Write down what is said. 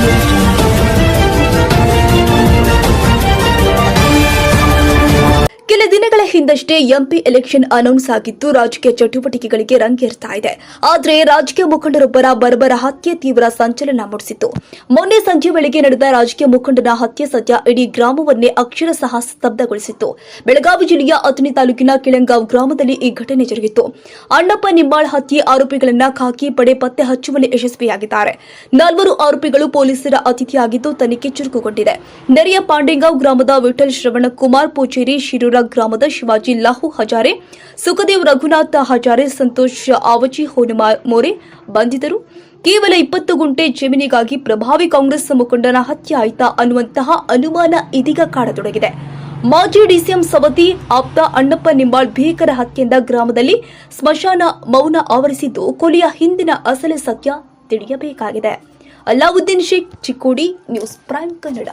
Thank you. ಹಿಂದಷ್ಟೇ MP election announce ಆಗಿದ್ದು ರಾಜಕೀಯ ಚಟುವಟಿಕೆಗಳಿಗೆ ರಂಗೇರ್ತಾ ಇದೆ. ಆದರೆ ರಾಜಕೀಯ ಮುಖಂಡರೊಬ್ಬರ ಬರ್ಬರ ಹತ್ಯೆ ತೀವ್ರ ಸಂಚಲನ ಮೂಡಿಸಿತು ಮೊನ್ನೆ ಸಂಜೆ ವೇಳೆಗೆ ನಡೆದ ರಾಜಕೀಯ ಮುಖಂಡನ ಹತ್ಯೆ ಸದ್ಯ ಇಡೀ ಗ್ರಾಮವನ್ನೇ ಅಕ್ಷರಶಃ ಸ್ತಬ್ಧಗೊಳಿಸಿತ್ತು. ಬೆಳಗಾವಿ ಜಿಲ್ಲೆಯ ಅಥಣಿ ತಾಲೂಕಿನ ಕಿಳಂಗಾವ್ ಗ್ರಾಮದಲ್ಲಿ ಈ ಘಟನೆ ಜರುಗಿತು ಅಣ್ಣಪ್ಪ ನಿಂಬಾಳ್ ಹತ್ಯೆ ಆರೋಪಿಗಳನ್ನ ಖಾಕಿ ಪಡೆ ಪತ್ತೆ ಹಚ್ಚುವಲ್ಲಿ ಯಶಸ್ವಿಯಾಗಿದ್ದಾರೆ. ನಾಲ್ವರು ಆರೋಪಿಗಳು ಪೊಲೀಸರ ಅತಿಥಿಯಾಗಿದ್ದು ತನಿಖೆ ಚುರುಕುಗೊಂಡಿದೆ. ನೆರೆಯ ಪಾಂಡೆಗಾಂವ್ ಗ್ರಾಮದ ವಿಠಲ್ ಶ್ರವಣ ಕುಮಾರ್ ಪೂಚೇರಿ ಶಿರೂರ ಗ್ರಾಮದ ಶಿವಾಜಿ ಲಾಹು ಹಜಾರೆ, ಸುಖದೇವ್ ರಘುನಾಥ ಹಜಾರೆ, ಸಂತೋಷ್ ಆವಜಿ ಹೋನಮ ಮೋರೆ ಬಂಧಿತರು. ಕೇವಲ ಇಪ್ಪತ್ತು ಗುಂಟೆ ಜಮೀನಿಗಾಗಿ ಪ್ರಭಾವಿ ಕಾಂಗ್ರೆಸ್ ಮುಖಂಡನ ಹತ್ಯೆ ಆಯ್ತಾ ಅನ್ನುವಂತಹ ಅನುಮಾನ ಇದೀಗ ಕಾಡತೊಡಗಿದೆ. ಮಾಜಿ ಡಿಸಿಎಂ ಸವತಿ ಆಪ್ತ ಅಣ್ಣಪ್ಪ ನಿಂಬಾಳ್ ಭೀಕರ ಹತ್ಯೆಯಿಂದ ಗ್ರಾಮದಲ್ಲಿ ಸ್ಮಶಾನ ಮೌನ ಆವರಿಸಿದ್ದು ಕೊಲೆಯ ಹಿಂದಿನ ಅಸಲಿ ಸತ್ಯ ತಿಳಿಯಬೇಕಾಗಿದೆ. Allauddin Sheikh, Chikkodi news prime Kannada.